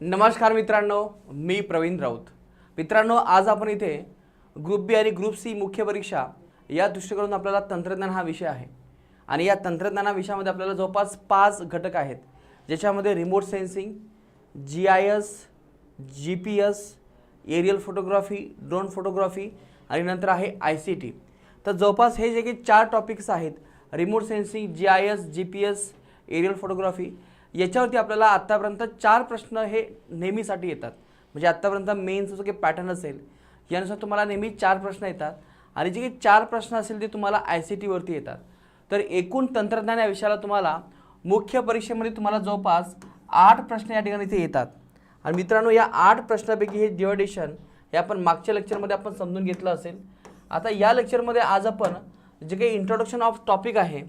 नमस्कार मित्रांनो मी प्रवीण राऊत. मित्रांनो आज आपण इथे ग्रुप बी आणि ग्रुप सी मुख्य परीक्षा या दृष्टीकडून आपल्याला तंत्रज्ञान हा विषय आहे. आणि या तंत्रज्ञाना विषयामध्ये आपल्याला जवळपास पाच घटक आहेत. ज्याच्यामध्ये remote sensing G I S G P S aerial photography drone photography आणि नंतर आहे आय सी टी तर जवळपास हे जे काही चार टॉपिक्स आहेत remote sensing G I S G P S aerial photography याच्यावरती आपल्याला आत्तापर्यंत चार प्रश्न हे नेहमीसाठी येतात. म्हणजे आत्तापर्यंत मेन्सचं जो काही पॅटर्न असेल यानुसार तुम्हाला नेहमी चार प्रश्न येतात. आणि जे काही चार प्रश्न असेल ते तुम्हाला आय सी टीवरती येतात. तर एकूण तंत्रज्ञान या विषयाला तुम्हाला मुख्य परीक्षेमध्ये तुम्हाला जवळपास आठ प्रश्न या ठिकाणी इथे येतात. आणि मित्रांनो या आठ प्रश्नापैकी हे डिवायडेशन हे आपण मागच्या लेक्चरमध्ये आपण समजून घेतलं असेल. आता या लेक्चरमध्ये आज आपण जे काही इंट्रोडक्शन ऑफ टॉपिक आहे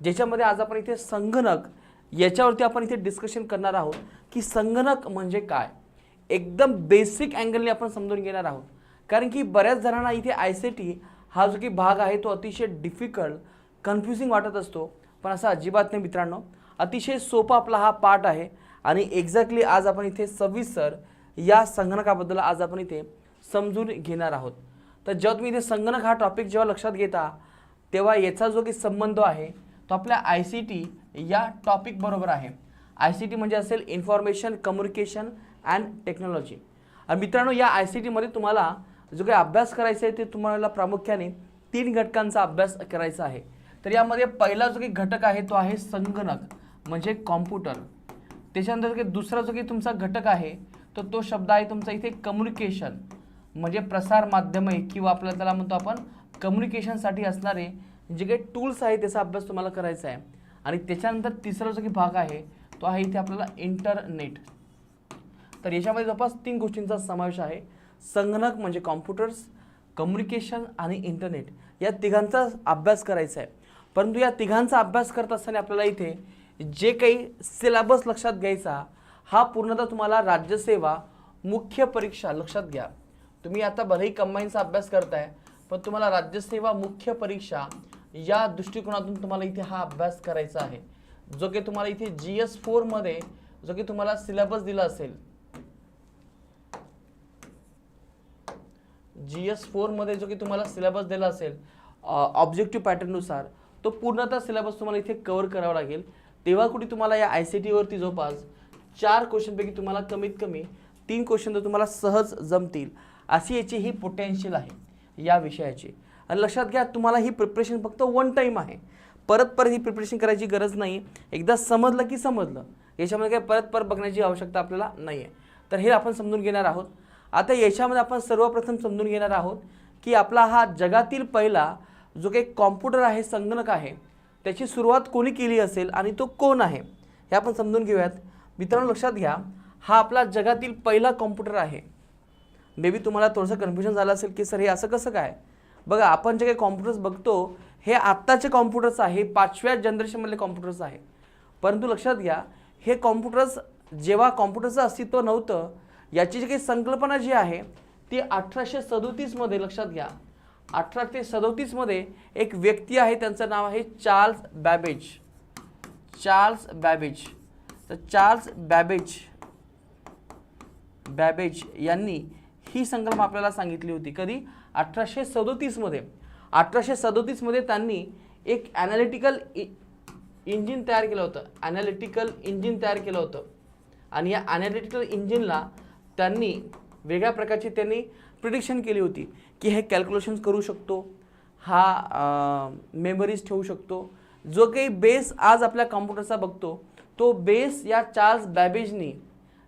ज्याच्यामध्ये आज आपण इथे संगणक याच्यावरती आपण इथे डिस्कशन करणार आहोत की संगणक म्हणजे काय? एकदम बेसिक अँगलने आपण समजून घेणार आहोत. कारण की बऱ्याच जणांना इथे आय सी टी हा जो की भाग आहे तो अतिशय डिफिकल्ट कन्फ्युजिंग वाटत असतो. पण असं अजिबात नाही मित्रांनो. अतिशय सोपा आपला हा पार्ट आहे. आणि एक्झॅक्टली आज आपण इथे सविस्तर या संगणकाबद्दल आज आपण इथे समजून घेणार आहोत. तर जेव्हा तुम्ही इथे संगणक हा टॉपिक जेव्हा लक्षात घेता तेव्हा याचा जो की संबंध आहे तो आपल्या आय सी टी या टॉपिक बरोबर आहे. आय सी टी म्हणजे असेल इन्फॉर्मेशन कम्युनिकेशन अँड टेक्नॉलॉजी आणि मित्रांनो या आय सी टीमध्ये तुम्हाला जो काही अभ्यास करायचा आहे ते तुम्हाला प्रामुख्याने तीन घटकांचा अभ्यास करायचा आहे. तर यामध्ये पहिला जो काही घटक आहे तो आहे संगणक म्हणजे कॉम्प्युटर त्याच्यानंतर जो काही दुसरा जो काही तुमचा घटक आहे तर तो शब्द आहे तुमचा इथे कम्युनिकेशन म्हणजे प्रसार माध्यमे किंवा आपल्याला त्याला म्हणतो आपण कम्युनिकेशनसाठी असणारे जे काही टूल्स आहेत त्याचा अभ्यास तुम्हाला करायचा आहे. आणि त्याच्यानंतर तिसरा जो काही भाग आहे तो आहे इथे आपल्याला इंटरनेट तर याच्यामध्ये जवळपास तीन गोष्टींचा समावेश आहे. संगणक म्हणजे कॉम्प्युटर्स कम्युनिकेशन आणि इंटरनेट या तिघांचा अभ्यास करायचा आहे. परंतु या तिघांचा अभ्यास करत असताना आपल्याला इथे जे काही सिलेबस लक्षात घ्यायचा हा पूर्णतः तुम्हाला राज्यसेवा मुख्य परीक्षा लक्षात घ्या. तुम्ही आता भलेही कंबाईनचा अभ्यास करताय पण तुम्हाला राज्यसेवा मुख्य परीक्षा या दृष्टिकोनातून तुम्हाला इथे हा अभ्यास करायचा आहे. जो की तुम्हाला इथे जी एस फोरमध्ये जो की तुम्हाला सिलेबस दिला असेल. जी एस फोरमध्ये जो की तुम्हाला सिलेबस दिला असेल ऑब्जेक्टिव्ह पॅटर्ननुसार तो पूर्णतः सिलेबस तुम्हाला इथे कव्हर करावा लागेल. तेव्हा कुठे तुम्हाला या आय सी टीवरती जवळपास चार क्वेश्चनपैकी तुम्हाला कमीत कमी तीन क्वेश्चन तर तुम्हाला सहज जमतील अशी याची ही पोटेन्शियल आहे या विषयाची. आणि लक्षात घ्या तुम्हाला ही प्रिपरेशन फक्त वन टाईम आहे. परत परत ही प्रिपरेशन करायची गरज नाही. एकदा समजलं की समजलं याच्यामध्ये काही परत परत बघण्याची आवश्यकता आपल्याला नाही आहे तर हे आपण समजून घेणार आहोत. आता याच्यामध्ये आपण सर्वप्रथम समजून घेणार आहोत की आपला हा जगातील पहिला जो काही कॉम्प्युटर आहे संगणक आहे त्याची सुरुवात कोणी केली असेल आणि तो कोण आहे हे आपण समजून घेऊयात. मित्रांनो लक्षात घ्या हा आपला जगातील पहिला कॉम्प्युटर आहे. मे बी तुम्हाला थोडंसं कन्फ्युजन झालं असेल की सर हे असं कसं काय? बघा आपण जे काही कॉम्प्युटर्स बघतो हे आत्ताचे कॉम्प्युटर्स आहे पाचव्या जनरेशनमधले कॉम्प्युटर्स आहे. परंतु लक्षात घ्या हे कॉम्प्युटर्स जेव्हा कॉम्प्युटरचं अस्तित्व नव्हतं याची जी काही संकल्पना जी आहे ती अठराशे सदोतीसमध्ये लक्षात घ्या. अठराशे सदोतीसमध्ये एक व्यक्ती आहे त्यांचं नाव आहे चार्ल्स बॅबेज. Charles Babbage. तर चार्ल्स बॅबेज बॅबेज यांनी ही संकल्पना आपल्याला सांगितली होती. कधी? अठराशे सदोतीसमध्ये अठराशे सदोतीसमध्ये त्यांनी एक ॲनालिटिकल इ इंजिन तयार केलं होतं. ॲनालिटिकल इंजिन तयार केलं होतं. आणि या ॲनालिटिकल इंजिनला त्यांनी वेगळ्या प्रकारची त्यांनी प्रिडिक्शन केली होती की हे कॅल्क्युलेशन्स करू शकतो. हा मेमरीज ठेवू शकतो. जो काही बेस आज आपल्या कॉम्प्युटरचा बघतो तो बेस या चार्ल्स बॅबेजनी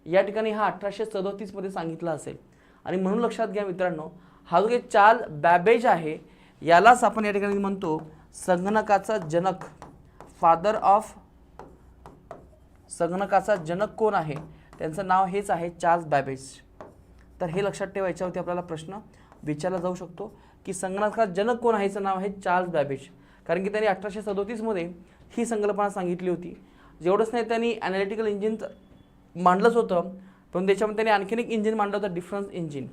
या ठिकाणी हा अठराशे सदोतीसमध्ये सांगितला असेल. आणि म्हणून लक्षात घ्या मित्रांनो हा जो काही चार्ल बॅबेज आहे यालाच आपण या ठिकाणी म्हणतो संगणकाचा जनक. फादर ऑफ संगणकाचा जनक कोण आहे? त्यांचं नाव हेच आहे चार्ल्स बॅबेज. तर हे लक्षात ठेवा याच्यावरती आपल्याला प्रश्न. विचारला जाऊ शकतो की संगणकाचा जनक कोण आहे याचं नाव आहे चार्ल्स बॅबेज. कारण की त्यांनी अठराशे सदोतीसमध्ये ही संकल्पना सांगितली होती. जेवढंच नाही त्यांनी ॲनालिटिकल इंजिन मांडलंच होतं पण त्याच्यामध्ये त्यांनी आणखीन एक इंजिन मांडलं होतं डिफरन्स इंजिन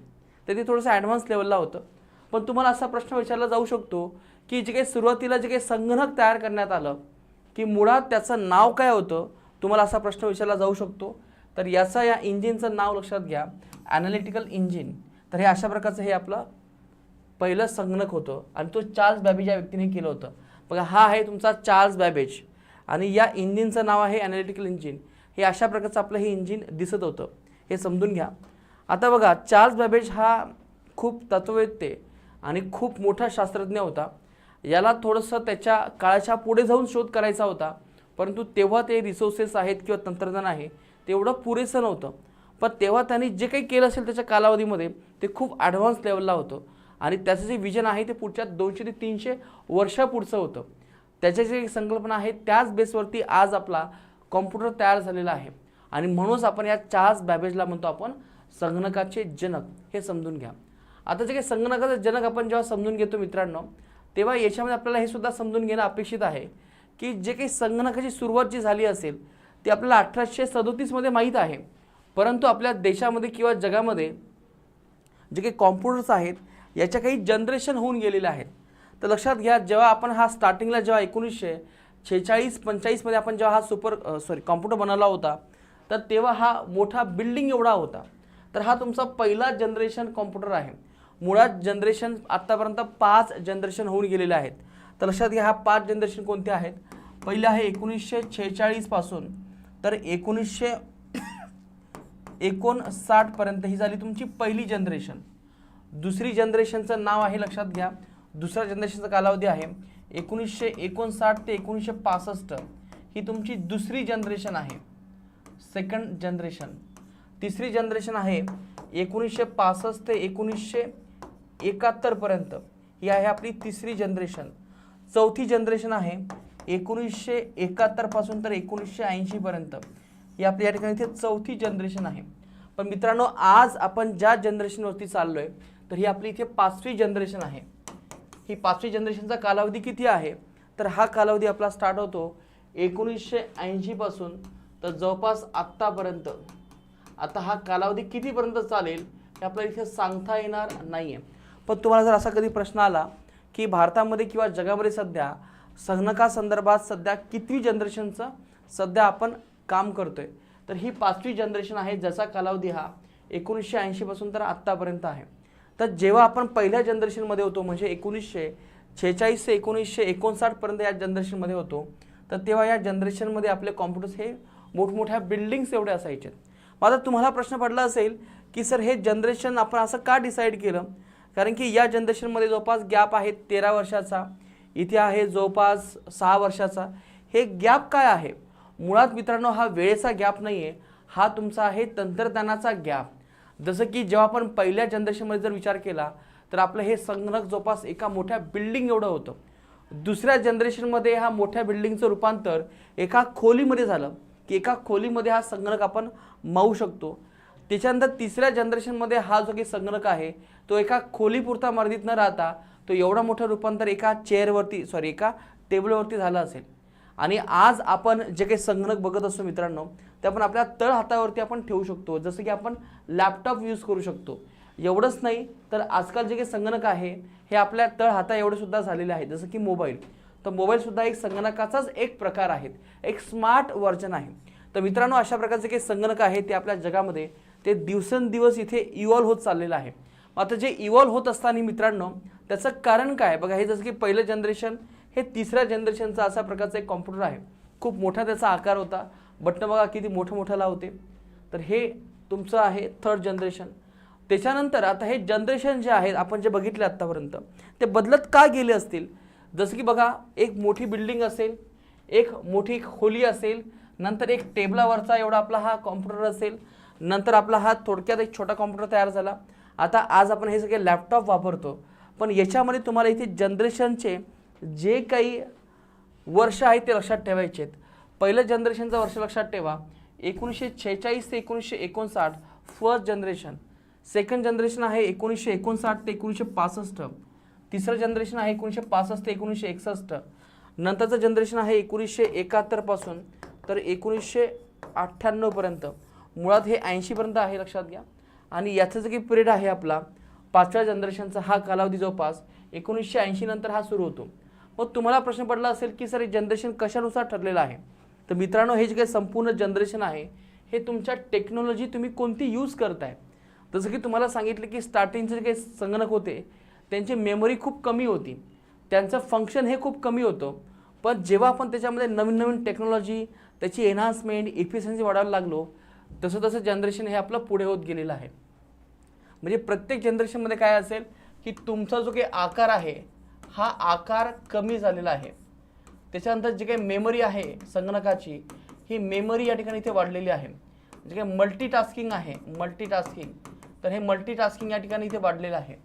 तर ते थोडंसं ॲडव्हान्स लेवलला होतं. पण तुम्हाला असा प्रश्न विचारला जाऊ शकतो की जे काही सुरुवातीला जे काही संगणक तयार करण्यात आलं की मुळात त्याचं नाव काय होतं तुम्हाला असा प्रश्न विचारला जाऊ शकतो. तर याचा या इंजिनचं नाव लक्षात घ्या. ॲनालिटिकल इंजिन तर हे अशा प्रकारचं हे आपलं पहिलं संगणक होतं आणि तो चार्ल्स बॅबेज या व्यक्तीने केलं होतं. बघा हा आहे तुमचा चार्ल्स बॅबेज. आणि या इंजिनचं नाव आहे ॲनालिटिकल इंजिन हे अशा प्रकारचं आपलं हे इंजिन दिसत होतं. हे समजून घ्या. आता बघा चार्ल्स बॅबेज हा खूप तत्ववेत्ते आणि खूप मोठा शास्त्रज्ञ होता. याला थोडंसं त्याच्या काळाच्या पुढे जाऊन शोध करायचा होता. परंतु तेव्हा ते रिसोर्सेस आहेत किंवा तंत्रज्ञान आहे तेवढं पुरेसं नव्हतं. पण तेव्हा त्यांनी जे काही केलं असेल त्याच्या कालावधीमध्ये ते खूप ॲडव्हान्स लेवलला होतं. आणि त्याचं जे विजन आहे ते पुढच्या दोनशे ते तीनशे वर्षापुढचं होतं. त्याच्या जे संकल्पना आहे त्याच बेसवरती आज आपला कॉम्प्युटर तयार झालेला आहे. आणि म्हणूनच आपण या चार्ल्स बॅबेजला म्हणतो आपण संगणकाचे जनक हे समजून घ्या. आता जे काही संगणकाचं जनक आपण जेव्हा समजून घेतो मित्रांनो तेव्हा याच्यामध्ये आपल्याला हे सुद्धा समजून घेणं अपेक्षित आहे की जे काही संगणकाची सुरुवात जी झाली असेल ती आपल्याला अठराशे सदोतीसमध्ये माहीत आहे. परंतु आपल्या देशामध्ये किंवा जगामध्ये जे काही कॉम्प्युटर्स आहेत याच्या काही जनरेशन होऊन गेलेल्या आहेत. तर लक्षात घ्या जेव्हा आपण हा स्टार्टिंगला जेव्हा एकोणीसशे छेचाळीस पंचेचाळीसमध्ये आपण जेव्हा हा सुपर सॉरी कॉम्प्युटर बनवला होता तर तेव्हा हा मोठा बिल्डिंग एवढा होता. तर हा तुमचा पहिला जनरेशन कॉम्प्युटर आहे. मुळात जनरेशन आत्तापर्यंत पाच जनरेशन होऊन गेलेले आहेत. तर लक्षात घ्या हा पाच जनरेशन कोणते आहेत? पहिले आहे एकोणीसशे छेचाळीसपासून तर एकोणीसशे एकोणसाठपर्यंत ही झाली तुमची पहिली जनरेशन दुसरी जनरेशनचं नाव आहे लक्षात घ्या. दुसऱ्या जनरेशनचा कालावधी आहे एकोणीसशे एकोणसाठ ते एकोणीसशे पासष्ट. ही तुमची दुसरी जनरेशन आहे. सेकंड जनरेशन तिसरी जनरेशन आहे एकोणीसशे पासष्ट ते एकोणीसशे एकाहत्तरपर्यंत ही आहे आपली तिसरी जनरेशन. चौथी जनरेशन आहे एकोणीसशे एकाहत्तरपासून तर एकोणीसशे ऐंशीपर्यंत ही आपली या ठिकाणी इथे चौथी जनरेशन आहे. पण मित्रांनो आज आपण ज्या जनरेशनवरती चाललो आहे तर ही आपली इथे पाचवी जनरेशन आहे. ही पाचवी जनरेशनचा कालावधी किती आहे? तर हा कालावधी आपला स्टार्ट होतो एकोणीसशे ऐंशीपासून तर जवळपास आत्तापर्यंत आता हा कालावधी कितीपर्यंत चालेल हे आपल्याला इथे सांगता येणार नाही आहे पण तुम्हाला जर असा कधी प्रश्न आला की भारतामध्ये किंवा जगामध्ये सध्या संगणकासंदर्भात सध्या कितवी जनरेशनचं सध्या आपण काम करतोय तर ही पाचवी जनरेशन आहे ज्याचा कालावधी हा एकोणीसशे ऐंशीपासून तर आत्तापर्यंत आहे. तर जेव्हा आपण पहिल्या जनरेशनमध्ये होतो म्हणजे एकोणीसशे छेचाळीस ते एकोणीसशे एकोणसाठपर्यंत या जनरेशनमध्ये होतो तर तेव्हा या जनरेशनमध्ये आपले कॉम्प्युटर्स हे मोठमोठ्या बिल्डिंग्स एवढे असायचे. मग आता तुम्हाला प्रश्न पडला असेल की सर हे जनरेशन आपण असं का डिसाईड केलं? कारण की या जनरेशनमध्ये जवळपास गॅप आहे तेरा वर्षाचा इथे आहे जवळपास सहा वर्षाचा. हे गॅप काय आहे? मुळात मित्रांनो हा वेळेचा गॅप नाही आहे हा तुमचा आहे तंत्रज्ञानाचा गॅप जसं की जेव्हा आपण पहिल्या जनरेशनमध्ये जर विचार केला तर आपलं हे संगणक जवळपास एका मोठ्या बिल्डिंग एवढं होतं. दुसऱ्या जनरेशनमध्ये हा मोठ्या बिल्डिंगचं रूपांतर एका खोलीमध्ये झालं. की एका खोलीमध्ये हा संगणक आपण मावू शकतो. त्याच्यानंतर तिसऱ्या जनरेशनमध्ये हा जो काही संगणक आहे तो एका खोलीपुरता मर्यादित न राहता तो एवढा मोठं रूपांतर एका चेअरवरती सॉरी एका टेबलवरती झालं असेल. आणि आज आपण जे काही संगणक बघत असतो मित्रांनो ते आपण आपल्या तळ हातावरती आपण ठेवू शकतो. जसं की आपण लॅपटॉप यूज करू शकतो. एवढंच नाही तर आजकाल जे काही संगणक आहे हे आपल्या तळ हाता एवढंसुद्धा झालेलं झालेले आहे. जसं की मोबाईल तर मोबाईलसुद्धा एक संगणकाचाच एक प्रकार आहेत. एक स्मार्ट वर्जन आहे. तर मित्रांनो अशा प्रकारचे काही संगणक आहे ते आपल्या जगामध्ये. ते दिवसेंदिवस इथे इव्हॉल्व होत चाललेलं आहे. आता जे इव्हॉल्व होत असताना मित्रांनो त्याचं कारण काय? बघा हे जसं की पहिलं जनरेशन हे तिसऱ्या जनरेशनचा असा प्रकारचा एक कॉम्प्युटर आहे. खूप मोठा त्याचा आकार होता. बटणं बघा किती मोठं मोठ्याला होते तर हे तुमचं आहे थर्ड जनरेशन त्याच्यानंतर आता हे जनरेशन जे आहेत आपण जे बघितले आत्तापर्यंत ते बदलत का गेले असतील? जसं की बघा एक मोठी बिल्डिंग असेल एक मोठी खोली असेल नंतर एक टेबलावरचा एवढा आपला हा कॉम्प्युटर असेल नंतर आपला हा थोडक्यात एक छोटा कॉम्प्युटर तयार झाला. आता आज आपण हे सगळे लॅपटॉप वापरतो. पण याच्यामध्ये तुम्हाला इथे जनरेशनचे जे काही वर्ष आहेत ते लक्षात ठेवायचे आहेत. पहिलं जनरेशनचं वर्ष लक्षात ठेवा. एकोणीसशे छेचाळीस ते एकोणीसशे एकोणसाठ फर्स्ट जनरेशन सेकंड जनरेशन आहे एकोणीसशे एकोणसाठ ते एकोणीसशे पासष्ट. तिसरं जनरेशन आहे एकोणीसशे पासष्ट ते एकोणीसशे एकसष्ट. नंतरचं जनरेशन आहे एकोणीसशे एकाहत्तरपासून. तर एकोणीसशे अठ्ठ्याण्णवपर्यंत. मुळात हे ऐंशीपर्यंत आहे लक्षात घ्या. आणि याचं जे काही पिरियड आहे आपला पाचव्या जनरेशनचा हा कालावधी जवळपास एकोणीसशे ऐंशी नंतर हा सुरू होतो. मग तुम्हाला प्रश्न पडला असेल की सर हे जनरेशन कशानुसार ठरलेलं आहे? तर मित्रांनो हे जे काही संपूर्ण जनरेशन आहे हे तुमच्या टेक्नॉलॉजी तुम्ही कोणती यूज करताय? जसं की तुम्हाला सांगितलं की स्टार्टिंगचे जे काही संगणक होते त्यांची मेमरी खूप कमी होती. त्यांचं फंक्शन हे खूप कमी होतं. पण जेव्हा आपण त्याच्यामध्ये नवीन नवीन टेक्नॉलॉजी त्याची एन्हान्समेंट इफिशियन्सी वाढायला लागलो तसं तसं जनरेशन हे आपलं पुढे होत गेलेलं आहे. म्हणजे प्रत्येक जनरेशनमध्ये काय असेल की तुमचा जो काही आकार आहे हा आकार कमी झालेला आहे. त्याच्यानंतर जे काही मेमरी आहे संगणकाची ही मेमरी या ठिकाणी इथे वाढलेली आहे. जे काही मल्टीटास्किंग आहे मल्टीटास्किंग तर हे मल्टीटास्किंग या ठिकाणी इथे वाढलेलं आहे.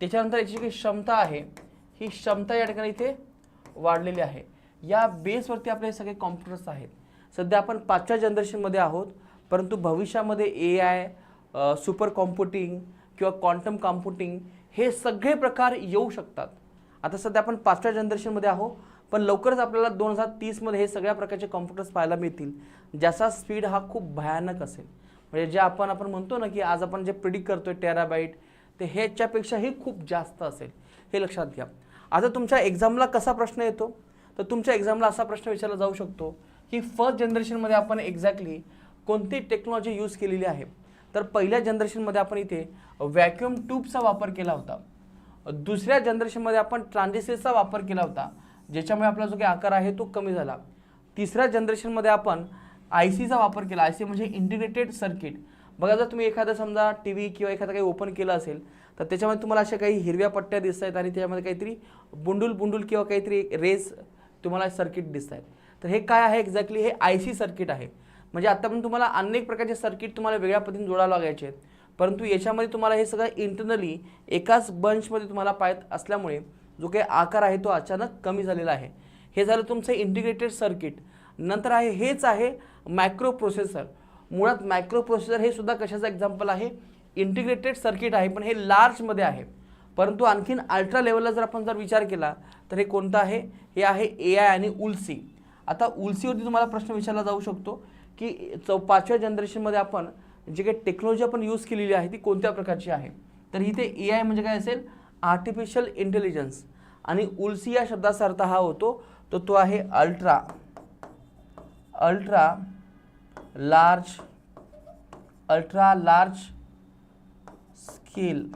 त्याच्यानंतर याची जी काही क्षमता आहे ही क्षमता या ठिकाणी इथे वाढलेली आहे. या बेसवरती आपले सगळे कॉम्प्युटर्स आहेत. सध्या आपण पाचव्या जनरेशनमध्ये आहोत परंतु भविष्यामध्ये ए आय सुपर कॉम्प्युटिंग किंवा क्वांटम कॉम्प्युटिंग हे सगळे प्रकार येऊ शकतात. आता सध्या आपण पाचव्या जनरेशनमध्ये आहोत पण लवकरच आपल्याला दोन हजार तीसमध्ये हे सगळ्या प्रकारचे कॉम्प्युटर्स पाहायला मिळतील ज्याचा स्पीड हा खूप भयानक असेल. म्हणजे जे आपण आपण म्हणतो ना की आज आपण जे प्रिडिक्ट करतो आहे टेराबाईट ते ह्याच्यापेक्षाही खूप जास्त असेल. हे लक्षात घ्या. आता तुमच्या एक्झामला कसा प्रश्न येतो? तर तुमच्या एक्झामला असा प्रश्न विचारला जाऊ शकतो की फर्स्ट जनरेशनमध्ये आपण एक्झॅक्टली कोणती टेक्नॉलॉजी यूज केलेली आहे? तर पहिल्या जनरेशनमध्ये आपण इथे व्हॅक्युम ट्यूबचा वापर केला होता. दुसऱ्या जनरेशनमध्ये आपण ट्रान्झिस्टरचा वापर केला होता. ज्याच्यामुळे आपला जो काही आकार आहे तो कमी झाला. तिसऱ्या जनरेशनमध्ये आपण आय सीचा वापर केला. आय सी म्हणजे इंटिग्रेटेड सर्किट बघा जर तुम्ही एखादा समजा टी व्ही किंवा एखादं काही ओपन केलं असेल तर त्याच्यामध्ये तुम्हाला अशा काही हिरव्या पट्ट्या दिसत आहेत आणि त्याच्यामध्ये काहीतरी बुंडूल बुंडूल किंवा काहीतरी रेस तुम्हाला सर्किट दिसत आहेत तर हे काय आहे एक्झॅक्टली हे आय सी सर्किट आहे. म्हणजे आता पण तुम्हाला अनेक प्रकारचे सर्किट तुम्हाला वेगळ्या पद्धतीने जोडायला लागायचे आहेत. परंतु याच्यामध्ये तुम्हाला हे सगळं इंटरनली एकाच बंचमध्ये तुम्हाला पाहत असल्यामुळे जो काही आकार आहे तो अचानक कमी झालेला आहे. हे झालं तुमचं इंटिग्रेटेड सर्किट नंतर आहे हेच आहे मायक्रो प्रोसेसर मुळात मायक्रो प्रोसेसर हे सुद्धा कशाचं एक्झाम्पल आहे? इंटिग्रेटेड सर्किट आहे पण हे लार्जमध्ये आहे. परंतु आणखीन अल्ट्रा लेवलला जर आपण जर विचार केला तर हे कोणतं आहे? हे आहे ए आय आणि उलसी. आता उलसीवरती तुम्हाला प्रश्न विचारला जाऊ शकतो की चौ पाचव्या जनरेशनमध्ये आपण जे काही टेक्नॉलॉजी आपण यूज केलेली आहे ती कोणत्या प्रकारची आहे? तर इथे ए आय म्हणजे काय असेल? आर्टिफिशियल इंटेलिजन्स आणि उलसी या शब्दाचा अर्थ हा होतो तर तो आहे ultra ultra large ultra large scale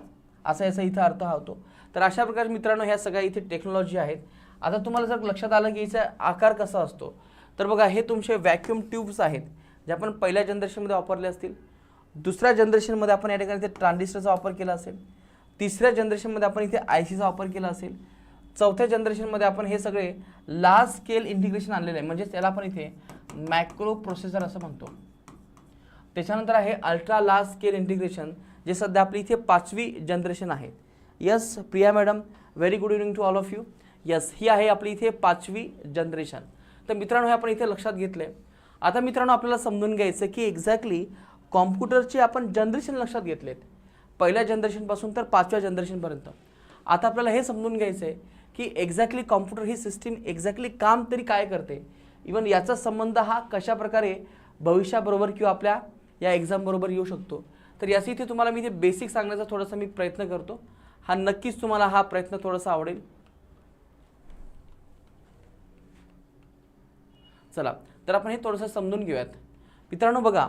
असा याचा इथं अर्थ हा होतो. तर अशा प्रकारे मित्रांनो ह्या सगळ्या इथे टेक्नॉलॉजी आहेत. आता तुम्हाला जर लक्षात आलं की याचा आकार कसा असतो तर बघा हे तुमचे व्हॅक्युम ट्यूब्स आहेत जे आपण पहिल्या जनरेशनमध्ये वापरले असतील. दुसऱ्या जनरेशनमध्ये आपण या ठिकाणी इथे ट्रान्झिस्टरचा वापर केला असेल. तिसऱ्या जनरेशनमध्ये आपण इथे आय सीचा वापर केला असेल. चौथ्या जनरेशनमध्ये आपण हे सगळे लार्ज स्केल इंटिग्रेशन आणलेलं आहे. म्हणजे त्याला आपण इथे मॅक्रो प्रोसेसर असं म्हणतो. त्याच्यानंतर आहे अल्ट्रा लार्ज स्केल इंटिग्रेशन जे सध्या आपली इथे पाचवी जनरेशन आहे. Yes Priya madam very good evening to all of you yes ही आहे आपली इथे पाचवी जनरेशन तर मित्रांनो हे आपण इथे लक्षात घेतले आता मित्रांनो आपल्याला समजून घ्यायचं की एक्झॅक्टली कॉम्प्युटरचे आपण जनरेशन लक्षात घेतलेत. पहिल्या जनरेशनपासून तर पाचव्या जनरेशनपर्यंत आता आपल्याला हे समजून घ्यायचं आहे की एक्झॅक्टली कॉम्प्युटर ही सिस्टीम एक्झॅक्टली काम तरी काय करते? इवन याचा संबंध हा कशा प्रकारे भविष्याबरोबर किंवा आपल्या या एक्झामबरोबर येऊ शकतो. तर याचं इथे तुम्हाला मी इथे बेसिक सांगण्याचा थोडासा मी प्रयत्न करतो. हा नक्कीच तुम्हाला हा प्रयत्न थोडासा आवडेल. चला तर आपण हे थोडंसं समजून घेऊयात. मित्रांनो बघा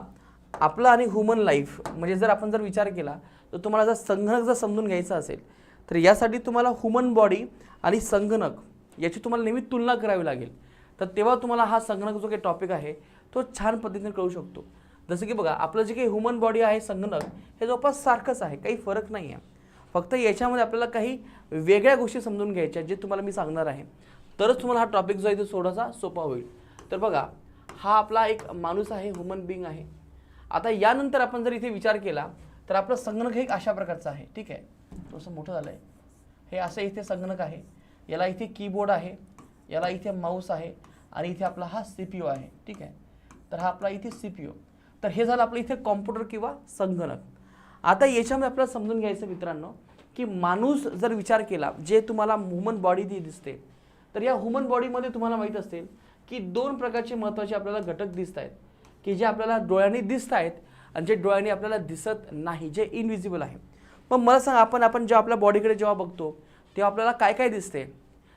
आपलं आणि ह्युमन लाईफ म्हणजे जर आपण जर विचार केला तर तुम्हाला जर संगणक जर समजून घ्यायचा असेल तर यासाठी तुम्हाला ह्युमन बॉडी आणि संगणक याची तुम्हाला नेहमी तुलना करावी लागेल. तर तेव्हा तुम्हाला हा संगणक जो काही टॉपिक आहे तो छान पद्धतीने कळू शकतो. जसं की बघा आपलं जे काही ह्युमन बॉडी आहे संगणक हे जवळपास सारखंच आहे काही फरक नाही आहे फक्त याच्यामध्ये आपल्याला काही वेगळ्या गोष्टी समजून घ्यायच्या जे तुम्हाला मी सांगणार आहे. तरच तुम्हाला हा टॉपिक जो आहे तो थोडासा सोपा होईल. तर बघा हा आपला एक माणूस आहे ह्युमन बिईंग आहे. आता यानंतर आपण जर इथे विचार केला तर आपलं संगणक हे एक अशा प्रकारचं आहे ठीक आहे? थोडंसं मोठं झालं आहे हे असं इथे संगणक आहे. याला इथे कीबोर्ड आहे. याला इथे माऊस आहे. आणि इथे आपला हा सी पी आहे ठीक आहे? तर हा आपला इथे सी पी तर हे झालं आपलं इथे कॉम्प्युटर किंवा संगणक. आता याच्यामध्ये आपल्याला समजून घ्यायचं मित्रांनो की माणूस जर विचार केला जे तुम्हाला ह्युमन बॉडी ती दिसते तर या ह्युमन बॉडीमध्ये तुम्हाला माहीत असेल की दोन प्रकारचे महत्त्वाचे आपल्याला घटक दिसत आहेत की जे आपल्याला डोळ्यांनी दिसत आहेत आणि जे डोळ्यांनी आपल्याला दिसत नाही जे इनविजिबल आहे. मग मला सांग आपण आपण जेव्हा आपल्या बॉडीकडे जेव्हा बघतो तेव्हा आपल्याला काय काय दिसते?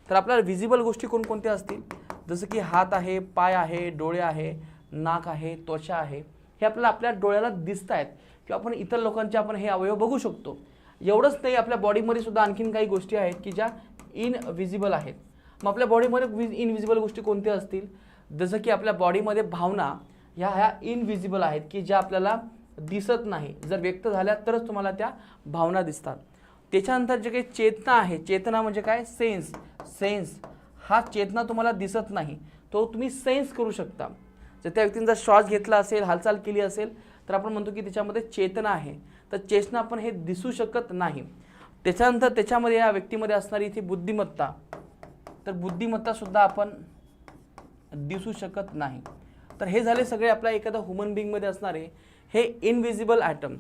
तर आपल्याला विजिबल गोष्टी कोणकोणत्या असतील? जसं की हात आहे पाय आहे डोळे आहे नाक आहे त्वचा आहे हे आपल्याला आपल्या डोळ्याला दिसत आहेत किंवा आपण इतर लोकांचे आपण हे अवयव बघू शकतो. एवढंच नाही आपल्या बॉडीमध्ये सुद्धा आणखीन काही गोष्टी आहेत की ज्या इनविजिबल आहेत. मग आपल्या बॉडीमध्ये विज इनविजिबल गोष्टी कोणत्या असतील? जसं की आपल्या बॉडीमध्ये भावना ह्या ह्या इनविजिबल आहेत की ज्या आपल्याला दिसत नाही. जर व्यक्त झाल्या तरच तुम्हाला त्या भावना दिसतात. त्याच्यानंतर जे काही चेतना आहे चेतना म्हणजे काय? सेन्स सेन्स हा चेतना तुम्हाला दिसत नाही तो तुम्ही सेन्स करू शकता. जर त्या व्यक्तीने जर श्वास घेतला असेल हालचाल केली असेल तर आपण म्हणतो की त्याच्यामध्ये चेतना आहे. तर चेतना आपण हे दिसू शकत नाही. त्याच्यानंतर त्याच्यामध्ये या व्यक्तीमध्ये असणारी इथे बुद्धिमत्ता. तर बुद्धिमत्तासुद्धा आपण दिसू शकत नाही. तर हे झाले सगळे आपल्या एखाद्या ह्युमन बिईंगमध्ये असणारे हे इनविजिबल ॲटम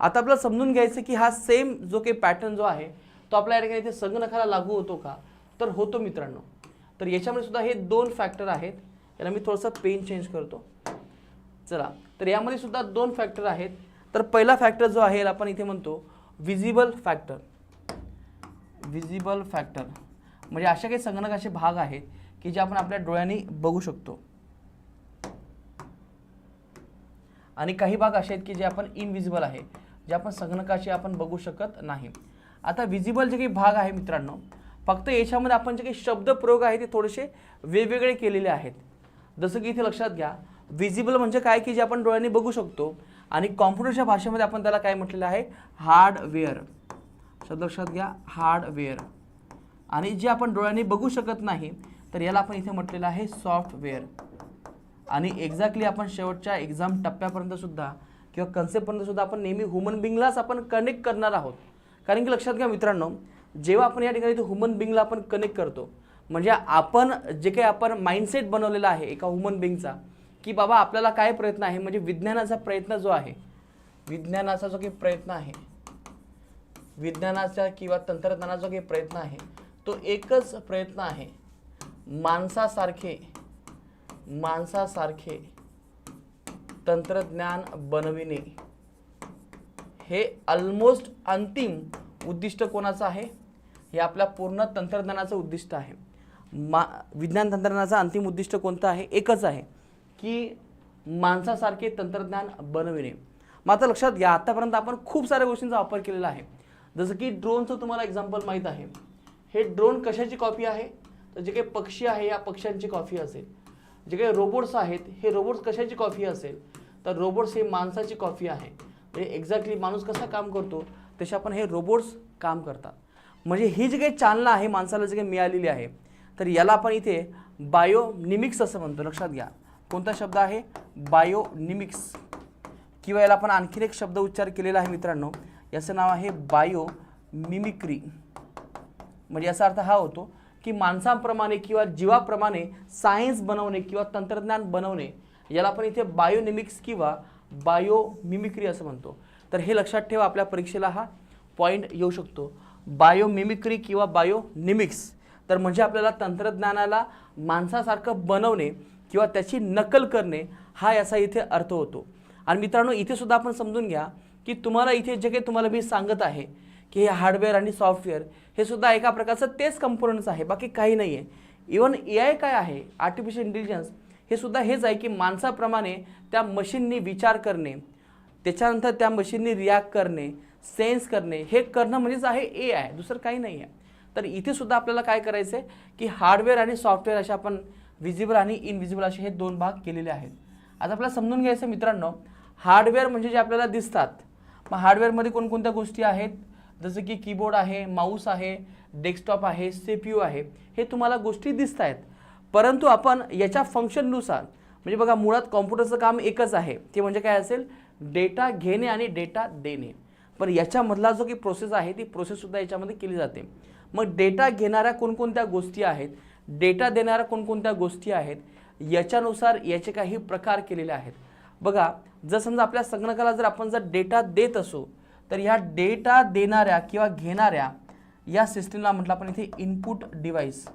आता आपल्याला समजून घ्यायचं की हा सेम जो काही पॅटर्न जो आहे तो आपल्या या ठिकाणी इथे संगणकाला लागू होतो का? तर होतो मित्रांनो. तर याच्यामध्ये सुद्धा हे दोन फॅक्टर आहेत. याला मी थोडंसं पेन चेंज करतो. चला तर यामध्ये सुद्धा दोन फॅक्टर आहेत. तर पहिला फॅक्टर जो आहे याला आपण इथे म्हणतो विजिबल फॅक्टर विजिबल फॅक्टर म्हणजे अशा काही संगणकाचे भाग आहेत की जे आपण आपल्या डोळ्यांनी बघू शकतो. आणि काही भाग असे आहेत की जे आपण इनविजिबल आहे जे आपण संगणकाचे आपण बघू शकत नाही. आता विजिबल जे काही भाग आहे मित्रांनो फक्त याच्यामध्ये आपण जे काही शब्द प्रयोग आहे ते थोडेसे वेगवेगळे केलेले आहेत. जसं की इथे लक्षात घ्या विजिबल म्हणजे काय की जे आपण डोळ्यांनी बघू शकतो आणि कॉम्प्युटरच्या भाषेमध्ये आपण त्याला काय म्हटलेलं आहे? हार्डवेअर शब्द लक्षात घ्या हार्डवेअर आणि जे आपण डोळ्यांनी बघू शकत नाही तर याला आपण इथे म्हटलेलं आहे सॉफ्टवेअर आणि एक्झॅक्टली आपण शेवटच्या एक्झाम टप्प्यापर्यंतसुद्धा किंवा कन्सेप्टपर्यंतसुद्धा आपण नेहमी ह्युमन बिंगलाच आपण कनेक्ट करणार आहोत. कारण की लक्षात घ्या मित्रांनो जेव्हा आपण या ठिकाणी ह्युमन बिंगला आपण कनेक्ट करतो म्हणजे आपण जे काही आपण माइंडसेट बनवलेला आहे एका ह्युमन बिंगचा की बाबा आपल्याला काय प्रयत्न आहे म्हणजे विज्ञानाचा प्रयत्न जो आहे विज्ञानाचा जो काही प्रयत्न आहे विज्ञानाचा किंवा तंत्रज्ञानाचा जो काही प्रयत्न आहे तो एकच प्रयत्न आहे माणसासारखे माणसासारखे तंत्रज्ञान बनविणे. हे ऑलमोस्ट अंतिम उद्दिष्ट कोणाचं आहे? हे आपल्या पूर्ण तंत्रज्ञानाचं उद्दिष्ट आहे. मा विज्ञान तंत्रज्ञानाचं अंतिम उद्दिष्ट कोणतं आहे? एकच आहे की माणसासारखे तंत्रज्ञान बनविणे. मात्र लक्षात घ्या आतापर्यंत आपण खूप साऱ्या गोष्टींचा वापर केलेला आहे. जसं की ड्रोनचं तुम्हाला एक्झाम्पल माहीत आहे. हे ड्रोन कशाची कॉपी आहे? तर जे काही पक्षी आहे या पक्ष्यांची कॉफी असेल. जे काही रोबोट्स आहेत हे रोबोट्स कशाची कॉफी असेल? तर रोबोट्स हे माणसाची कॉफी आहे. म्हणजे एक्झॅक्टली माणूस कसा काम करतो? तसे आपण हे रोबोट्स काम करतात. म्हणजे ही जी काही चालना आहे माणसाला जी काही मिळालेली आहे तर याला आपण इथे बायोनिमिक्स असं म्हणतो. लक्षात घ्या. कोणता शब्द आहे? बायोनिमिक्स किंवा याला आपण आणखीन एक शब्द उच्चार केलेला आहे मित्रांनो. याचं नाव आहे बायो मिमिक्री म्हणजे याचा अर्थ हा होतो की माणसांप्रमाणे किंवा जीवाप्रमाणे सायन्स बनवणे किंवा तंत्रज्ञान बनवणे याला आपण इथे बायोनिमिक्स किंवा बायोमिमिक्री असं म्हणतो. तर हे लक्षात ठेवा आपल्या परीक्षेला हा पॉईंट येऊ शकतो. बायोमिमिक्री किंवा बायोनिमिक्स. तर म्हणजे आपल्याला तंत्रज्ञानाला माणसासारखं बनवणे किंवा त्याची नकल करणे हा याचा इथे अर्थ होतो. आणि मित्रांनो इथेसुद्धा आपण समजून घ्या की तुम्हाला इथे जे काही तुम्हाला मी सांगत आहे की हे हार्डवेअर आणि सॉफ्टवेअर हे सुद्धा एका प्रकारचं तेच कंपोनंट्स आहे बाकी काही नाही आहे इवन ए आय काय आहे? आर्टिफिशियल इंटेलिजन्स हे सुद्धा हेच आहे की माणसाप्रमाणे त्या मशीननी विचार करणे त्याच्यानंतर त्या मशीननी रिॲक्ट करणे सेन्स करणे हे करणं म्हणजेच आहे ए आय दुसरं काही नाही आहे तर इथे सुद्धा आपल्याला काय करायचं आहे की हार्डवेअर आणि सॉफ्टवेअर असे आपण विजिबल आणि इनविजिबल असे हे दोन भाग केलेले आहेत. आता आपल्याला समजून घ्यायचं मित्रांनो हार्डवेअर म्हणजे जे आपल्याला दिसतात मग हार्डवेअरमध्ये कोणकोणत्या गोष्टी आहेत? जसं की कीबोर्ड आहे माऊस आहे डेस्कटॉप आहे सी पी यू आहे हे तुम्हाला गोष्टी दिसत आहेत. परंतु आपण याच्या फंक्शननुसार म्हणजे बघा मुळात कॉम्प्युटरचं काम एकच आहे ते म्हणजे काय असेल? डेटा घेणे आणि डेटा देणे. पण याच्यामधला जो की प्रोसेस आहे ती प्रोसेससुद्धा याच्यामध्ये केली जाते. मग डेटा घेणाऱ्या कोणकोणत्या गोष्टी आहेत? डेटा देणाऱ्या कोणकोणत्या गोष्टी आहेत? याच्यानुसार याचे काही प्रकार केलेले आहेत. बघा जर समजा आपल्या संगणकाला जर आपण जर डेटा देत असू तर ह्या डेटा देणाऱ्या किंवा घेणाऱ्या या सिस्टीमला म्हटलं आपण इथे इनपुट डिव्हाइस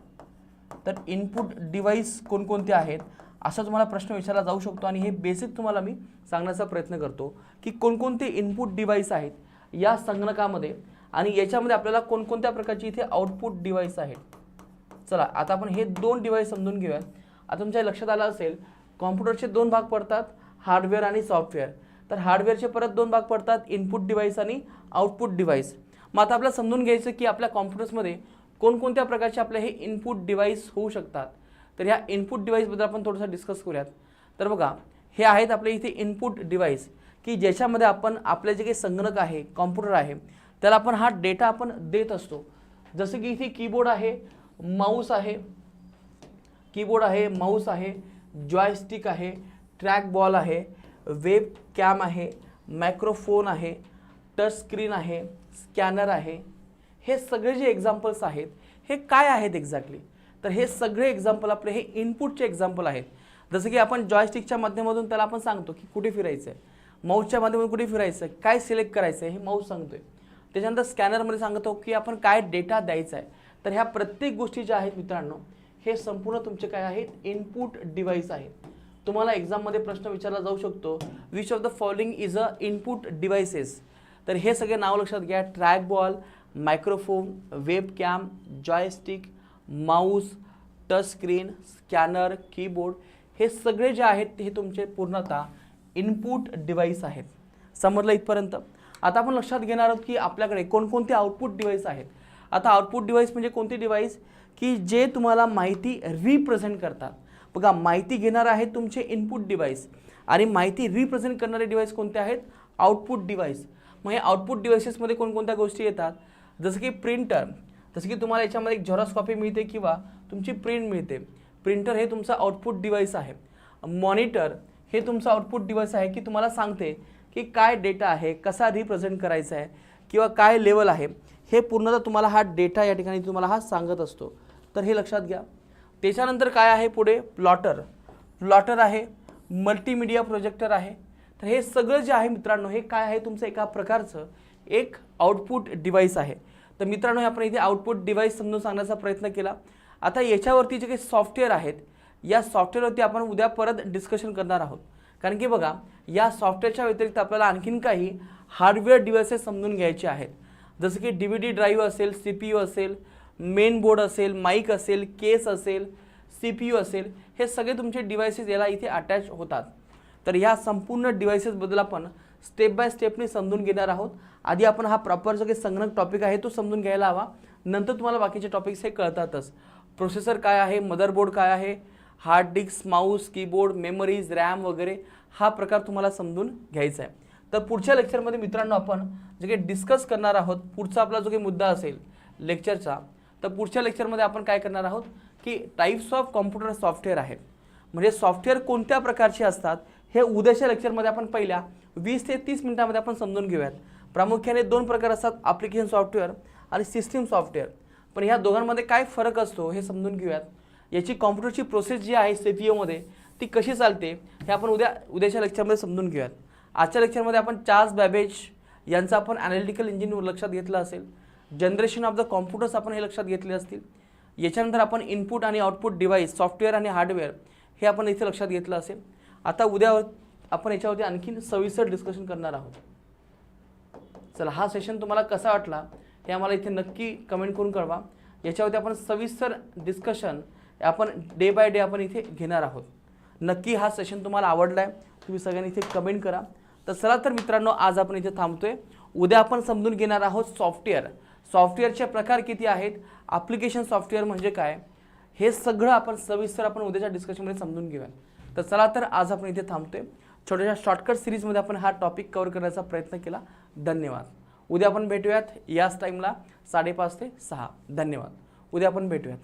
तर इनपुट डिव्हाइस कोणकोणते आहेत? असा तुम्हाला प्रश्न विचारला जाऊ शकतो आणि हे बेसिक तुम्हाला मी सांगण्याचा प्रयत्न करतो की कोणकोणते इनपुट डिव्हाइस आहेत? या संगणकामध्ये आणि याच्यामध्ये आपल्याला कोणकोणत्या प्रकारची इथे आउटपुट डिव्हाइस आहेत? चला आता आपण हे दोन डिव्हाइस समजून घेऊयात आता तुमच्या लक्षात आलं असेल कॉम्प्युटरचे दोन भाग पडतात हार्डवेअर आणि सॉफ्टवेअर तर हार्डवेअरचे परत दोन भाग पडतात इनपुट डिव्हाइस आणि आउटपुट डिव्हाइस मग आता आपल्याला समजून घ्यायचं की आपल्या कॉम्प्युटर्समध्ये कोणकोणत्या प्रकारचे आपले हे इनपुट डिव्हाइस होऊ शकतात. तर ह्या इनपुट डिव्हाइसबद्दल आपण थोडंसं डिस्कस करूयात. तर बघा हे आहेत आपले इथे इनपुट डिव्हाइस की ज्याच्यामध्ये आपण आपले जे काही संगणक आहे कॉम्प्युटर आहे त्याला आपण हा डेटा आपण देत असतो. जसं की इथे कीबोर्ड आहे माऊस आहे कीबोर्ड आहे माऊस आहे जॉयस्टिक आहे ट्रॅक बॉल आहे वेब कॅम आहे मायक्रोफोन आहे टच स्क्रीन आहे स्कॅनर आहे. हे सगळे जे एक्झाम्पल्स आहेत हे काय आहेत एक्झॅक्टली तर हे सगळे एक्झाम्पल आपले हे इनपुटचे एक्झाम्पल आहेत. जसं की आपण जॉयस्टिकच्या माध्यमातून त्याला आपण सांगतो की कुठे फिरायचं आहे माऊसच्या माध्यमातून कुठे फिरायचं आहे काय सिलेक्ट करायचं आहे हे माऊस सांगतोय. त्याच्यानंतर स्कॅनरमध्ये सांगतो की आपण काय डेटा द्यायचा आहे तर ह्या प्रत्येक गोष्टी ज्या आहेत मित्रांनो हे संपूर्ण तुमचे काय आहेत इनपुट डिव्हाइस आहेत. तुम्हाला एक्झाममध्ये प्रश्न विचारला जाऊ शकतो which of the following is a input devices तर हे सगळे नाव लक्षात घ्या trackball microphone webcam joystick mouse touch screen scanner keyboard हे सगळे जे आहेत हे तुमचे पूर्णतः इनपुट डिव्हाइस आहेत. समजलं इथपर्यंत? आता आपण लक्षात घेणार आहोत की आपल्याकडे कोणकोणते आउटपुट डिव्हाइस आहेत. आता आउटपुट डिव्हाइस म्हणजे कोणते डिव्हाइस की जे तुम्हाला माहिती रिप्रेझेंट करतात. बघा माहिती घेणार आहेत तुमचे इनपुट डिव्हाइस आणि माहिती रिप्रेझेंट करणारे डिव्हाइस कोणते आहेत? आउटपुट डिव्हाइस मग हे आउटपुट डिव्हाइसेसमध्ये कोणकोणत्या गोष्टी येतात? जसं की प्रिंटर जसं की तुम्हाला याच्यामध्ये एक झेरॉक्स कॉपी मिळते किंवा तुमची प्रिंट मिळते. प्रिंटर हे तुमचं आउटपुट डिव्हाइस आहे. मॉनिटर. हे तुमचं आउटपुट डिव्हाइस आहे की तुम्हाला सांगते की काय डेटा आहे कसा रिप्रेझेंट करायचा आहे किंवा काय लेवल आहे हे पूर्णतः तुम्हाला हा डेटा या ठिकाणी तुम्हाला हा सांगत असतो. तर हे लक्षात घ्या. त्याच्यानंतर काय आहे पुढे? प्लॉटर प्लॉटर आहे मल्टीमिडिया प्रोजेक्टर आहे. तर हे सगळं जे आहे मित्रांनो हे काय आहे तुमचं एका प्रकारचं एक आउटपुट डिव्हाइस आहे. तर मित्रांनो आपण इथे आउटपुट डिव्हाइस समजून सांगण्याचा प्रयत्न केला. आता याच्यावरती जे काही सॉफ्टवेअर आहेत या सॉफ्टवेअरवरती आपण उद्या परत डिस्कशन करणार आहोत. कारण की बघा या सॉफ्टवेअरच्या व्यतिरिक्त आपल्याला आणखीन काही हार्डवेअर डिव्हायसेस समजून घ्यायचे आहेत. जसं की डी व्ही डी ड्राईव्ह असेल सी पी यू असेल मेन बोर्ड असेल माईक असेल केस असेल सी पी यू असेल हे सगळे तुमचे डिव्हायसेस याला इथे अटॅच होतात. तर ह्या संपूर्ण डिव्हायसेसबद्दल आपण स्टेप बाय स्टेपने समजून घेणार आहोत. आधी आपण हा प्रॉपर जो काही संगणक टॉपिक आहे तो समजून घ्यायला हवा. नंतर तुम्हाला बाकीचे टॉपिक्स हे कळतातच. प्रोसेसर काय आहे? मदरबोर्ड काय आहे? Hard disk mouse keyboard memories RAM वगैरे हा प्रकार तुम्हाला समजून घ्यायचा आहे. तर पुढच्या लेक्चरमध्ये मित्रांनो आपण जे काही डिस्कस करणार आहोत पुढचा आपला जो काही मुद्दा असेल लेक्चरचा तर पुढच्या लेक्चरमध्ये आपण काय करणार आहोत की टाईप्स ऑफ कॉम्प्युटर सॉफ्टवेअर आहेत म्हणजे सॉफ्टवेअर कोणत्या प्रकारचे असतात हे उद्याच्या लेक्चरमध्ये आपण पहिल्या वीस ते तीस मिनिटामध्ये आपण समजून घेऊयात. प्रामुख्याने दोन प्रकार असतात ॲप्लिकेशन सॉफ्टवेअर आणि सिस्टीम सॉफ्टवेअर पण ह्या दोघांमध्ये काय फरक असतो हे समजून घेऊयात. याची कॉम्प्युटरची प्रोसेस जी आहे सी पी ओमध्ये ती कशी चालते हे आपण उद्या उद्याच्या लेक्चरमध्ये समजून घेऊयात. आजच्या लेक्चरमध्ये आपण चार्ल्स बॅबेज यांचा आपण ॲनालिटिकल इंजिन लक्षात घेतलं असेल. जनरेशन ऑफ द कॉम्प्युटर्स आपण हे लक्षात घेतले असतील. याच्यानंतर आपण इनपुट आणि आउटपुट डिव्हाइस सॉफ्टवेअर आणि हार्डवेअर हे आपण इथे लक्षात घेतलं असेल. आता उद्या आपण याच्यावरती आणखीन सविस्तर डिस्कशन करणार आहोत. चला हा सेशन तुम्हाला कसा वाटला हे आम्हाला इथे नक्की कमेंट करून कळवा. याच्यावरती आपण सविस्तर डिस्कशन आपण डे बाय डे आपण इथे घेणार आहोत. नक्की हा सेशन तुम्हाला आवडला आहे तुम्ही सगळ्यांनी इथे कमेंट करा. तर चला तर मित्रांनो आज आपण इथे थांबतोय. उद्या आपण समजून घेणार आहोत सॉफ्टवेअर सॉफ्टवेअरचे प्रकार किती आहेत? ॲप्लिकेशन सॉफ्टवेअर म्हणजे काय? हे सगळं आपण सविस्तर आपण उद्याच्या डिस्कशनमध्ये समजून घेऊया तर चला तर आज आपण इथे थांबतोय. छोट्याशा शॉर्टकट सिरीजमध्ये आपण हा टॉपिक कवर करण्याचा प्रयत्न केला. धन्यवाद. उद्या आपण भेटूयात याच टाईमला साडेपाच ते सहा. धन्यवाद. उद्या आपण भेटूयात.